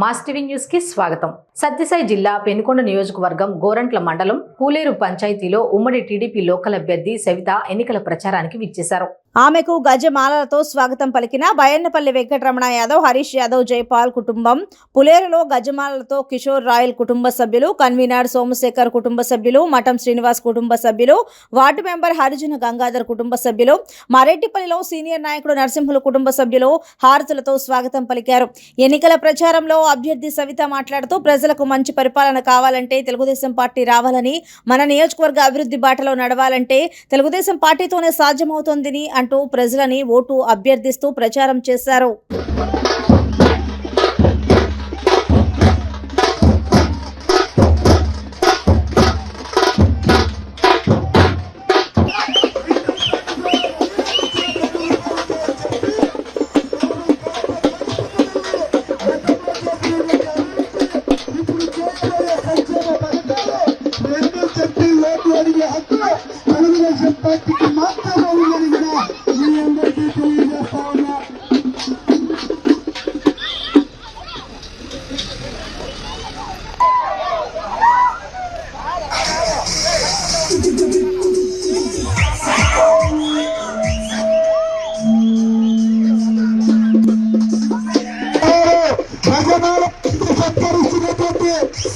Mass TV న్యూస్కి స్వాగతం. సత్యసాయి జిల్లా పెనుకొండ నియోజకవర్గం గోరంట్ల మండలం పూలేరు పంచాయతీలో ఉమ్మడి టీడీపీ లోకల్ అభ్యర్థి సవిత ఎన్నికల ప్రచారానికి విచ్చేశారు. ఆమెకు గజమాలలతో స్వాగతం పలికిన బయన్నపల్లి వెంకటరమణ యాదవ్ హరీష్ యాదవ్ జైపాల్ కుటుంబం పులేరులో గజమాలలతో కిషోర్ రాయల్ కుటుంబ సభ్యులు కన్వీనర్ సోమశేఖర్ కుటుంబ సభ్యులు మఠం శ్రీనివాస్ కుటుంబ సభ్యులు వార్డు మెంబర్ హరిజన గంగాధర్ కుటుంబ సభ్యులు మారెడ్డిపల్లిలో సీనియర్ నాయకుడు నరసింహులు కుటుంబ సభ్యులు హారతులతో స్వాగతం పలికారు. ఎన్నికల ప్రచారంలో అభ్యర్థి సవిత మాట్లాడుతూ ప్రజలకు మంచి పరిపాలన కావాలంటే తెలుగుదేశం పార్టీ రావాలని మన నియోజకవర్గ అభివృద్ధి బాటలో నడవాలంటే తెలుగుదేశం పార్టీతోనే సాధ్యమవుతోందని అంటూ ప్రజలని ఓటు అభ్యర్థిస్తూ ప్రచారం చేశారు.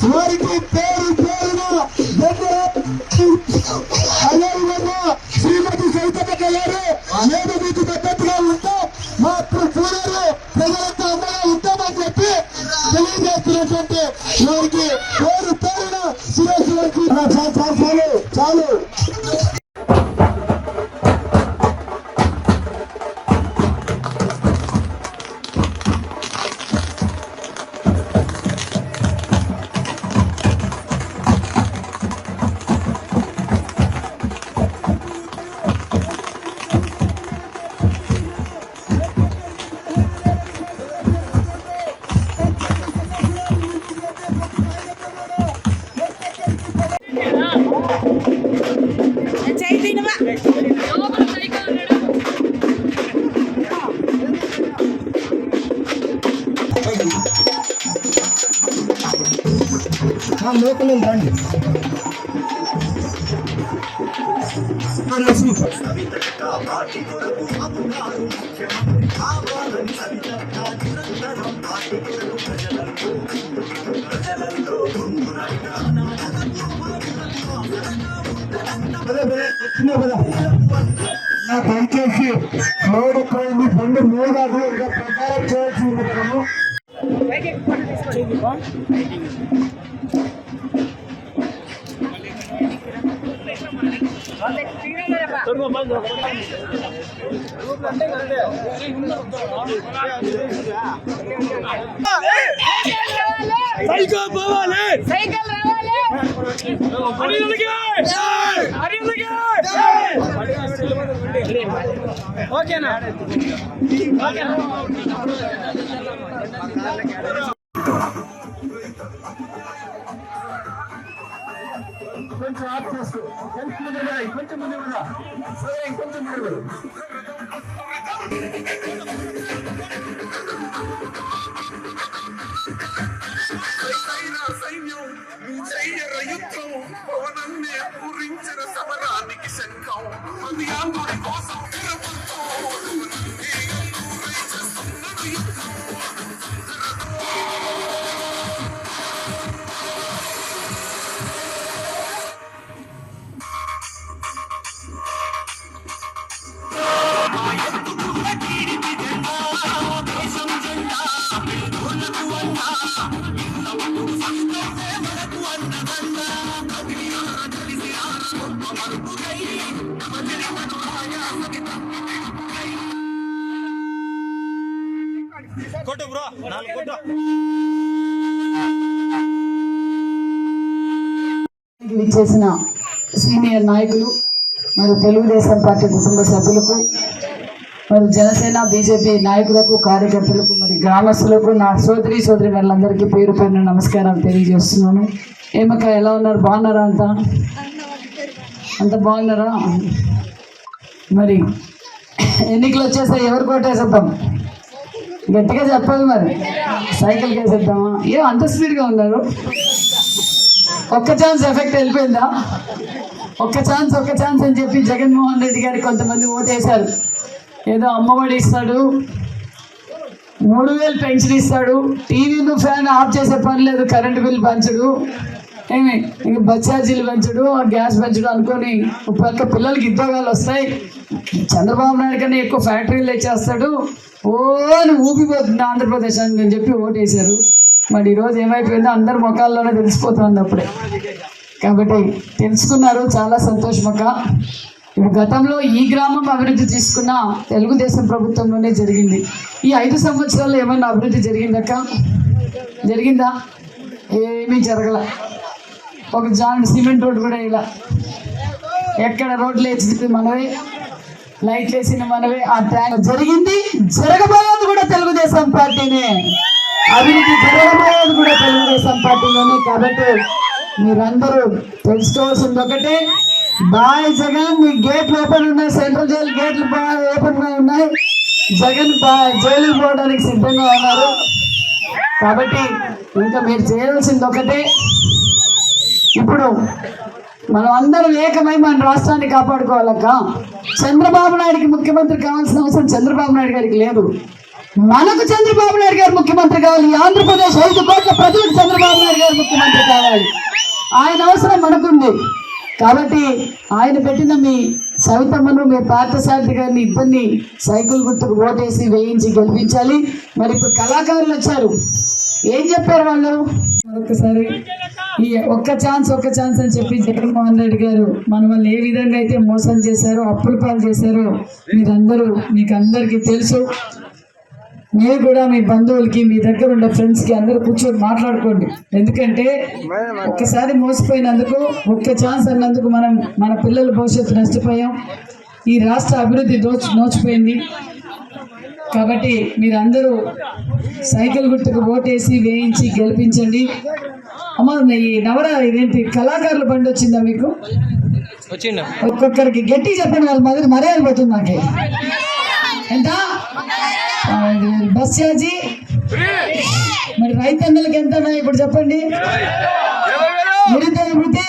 వారికి పేరు పేరున అదేవిధంగా శ్రీమతి సైతమ్మ గారు నేను మీకు తగ్గట్టుగా ఉంటే మా చూడాలి ప్రజలంతా అండగా ఉంటామని చెప్పి తెలియజేస్తున్నటువంటి వారికి లోకల్ రండి నా దయచేసి రోడ్డు పోయింది బండి మీద ఇంకా ప్రచారం చేయాల్సి ఉంది మనము సైకిల్ పోవాలి సైకిల్ రావాలి హరిజనులకి హరిజనులకి ఓకేనా ఓకేనా కొంచెం ఆఫ్ చేసుకో కొంచెం ముందు రా, కొంచెం ముందు సరే ఇంకొంచెం ముందు యుద్ధం పవనన్నే పూరించిన సమరానికి శంఖం. అది కోసం విచ్చేసిన సీనియర్ నాయకులు మరియు తెలుగుదేశం పార్టీ కుటుంబ సభ్యులకు మరి జనసేన బీజేపీ నాయకులకు కార్యకర్తలకు మరి గ్రామస్తులకు నా సోదరి సోదరి వాళ్ళందరికీ పేరు పేరున నమస్కారాలు తెలియజేస్తున్నాను. ఏమక్క ఎలా ఉన్నారు? బాగున్నారా అంతా? అంత బాగున్నారా? మరి ఎన్నికలు వచ్చేస్తే ఎవరు కోటేసేద్దాం గట్టిగా చెప్పాలి మరి. సైకిల్ కేసేద్దామా? ఏం అంత స్పీడ్గా ఉన్నారు. ఒక్క ఛాన్స్ ఎఫెక్ట్ వెళ్ళిపోయిందా? ఒక్క ఛాన్స్ ఒక్క ఛాన్స్ అని చెప్పి జగన్మోహన్ రెడ్డి గారికి కొంతమంది ఓటేశారు. ఏదో అమ్మఒడి ఇస్తాడు. మూడు వేలు పెన్షన్ ఇస్తాడు. టీవీను ఫ్యాన్ ఆఫ్ చేసే పని లేదు. కరెంటు బిల్ పంచడు. ఏమి? ఇంక బస్ ఛార్జీలు పెంచడు. గ్యాస్ పెంచడు అనుకొని ఒక పక్క పిల్లలకి ఉద్యోగాలు వస్తాయి. చంద్రబాబు నాయుడు కన్నా ఎక్కువ ఫ్యాక్టరీలు తెచ్చేస్తాడు. ఓ అని ఊపిపోతుంది ఆంధ్రప్రదేశ్ అని చెప్పి ఓటేశారు. మరి ఈరోజు ఏమైపోయిందో అందరి ముఖాల్లోనే తెలిసిపోతుంది అప్పుడే. కాబట్టి తెలుసుకున్నారు చాలా సంతోషమక్క ఇప్పుడు గతంలో ఈ గ్రామం అభివృద్ధి తీసుకున్న తెలుగుదేశం ప్రభుత్వంలోనే జరిగింది. ఈ ఐదు సంవత్సరాల్లో ఏమైనా అభివృద్ధి జరిగిందక్క జరిగిందా? ఏమీ జరగల. ఒక జాన్ సిమెంట్ రోడ్ కూడా ఇలా ఎక్కడ రోడ్లు వేసింది మనమే. లైట్ చేసిన మనమే ఆ ట్యాంక్ జరిగింది జరగబోయేది కూడా తెలుగుదేశం పార్టీనే. అభివృద్ధి జరగబోయేది కూడా తెలుగుదేశం పార్టీలోనే కాబట్టి మీరందరూ తెలుసుకోవాల్సింది ఒకటే. బాయ్ జగన్ మీ గేట్లు ఓపెన్ ఉన్నాయి సెంట్రల్ జైలు గేట్లు బాగా ఓపెన్గా ఉన్నాయి. జగన్ బా- జైలుకి పోవడానికి సిద్ధంగా ఉన్నారు. కాబట్టి ఇంకా మీరు చేయాల్సింది ఒకటే. ఇప్పుడు మనం అందరం ఏకమై మన రాష్ట్రాన్ని కాపాడుకోవాలక్క. చంద్రబాబు నాయుడికి ముఖ్యమంత్రి కావాల్సిన అవసరం చంద్రబాబు నాయుడు గారికి లేదు. మనకు చంద్రబాబు నాయుడు గారు ముఖ్యమంత్రి కావాలి. ఆంధ్రప్రదేశ్ ఐదు కోట్ల ప్రజలకు చంద్రబాబు నాయుడు గారు ముఖ్యమంత్రి కావాలి. ఆయన అవసరం మనకుంది. కాబట్టి ఆయన పెట్టిన మీ సవితమ్మను మీ పార్థసారథి గారిని ఇద్దరిని సైకిల్ గుర్తుకు ఓటేసి వేయించి గెలిపించాలి. మరి ఇప్పుడు కళాకారులు వచ్చారు. ఏం చెప్పారు వాళ్ళు? మరొకసారి ఈ ఒక్క ఛాన్స్ ఒక్క ఛాన్స్ అని చెప్పి జగన్మోహన్ రెడ్డి గారు మనల్ని ఏ విధంగా అయితే మోసం చేశారో అప్పుల పాలు చేశారో మీరందరూ మీకు అందరికీ తెలుసు. మీరు కూడా మీ బంధువులకి మీ దగ్గర ఉన్న ఫ్రెండ్స్కి అందరూ కూర్చొని మాట్లాడుకోండి. ఎందుకంటే ఒక్కసారి మోసపోయినందుకు ఒక్క ఛాన్స్ అన్నందుకు మనం మన పిల్లల భవిష్యత్తు నష్టపోయాం. ఈ రాష్ట్ర అభివృద్ధి దోచి నోచిపోయింది. కాబట్టి మీరందరూ సైకిల్ గుర్తుకు ఓటేసి వేయించి గెలిపించండి. అమ్మ ఈ నవర ఇదేంటి? కళాకారుల బండి వచ్చిందా మీకు? ఒక్కొక్కరికి గట్టి చెప్పండి వాళ్ళ మధ్య మర్యాద పోతుంది నాకు ఎంత? బస్ ఛార్జీ మరి రైతన్నలకి ఎంత ఇప్పుడు చెప్పండి? నిరుద్యోగ వృత్తి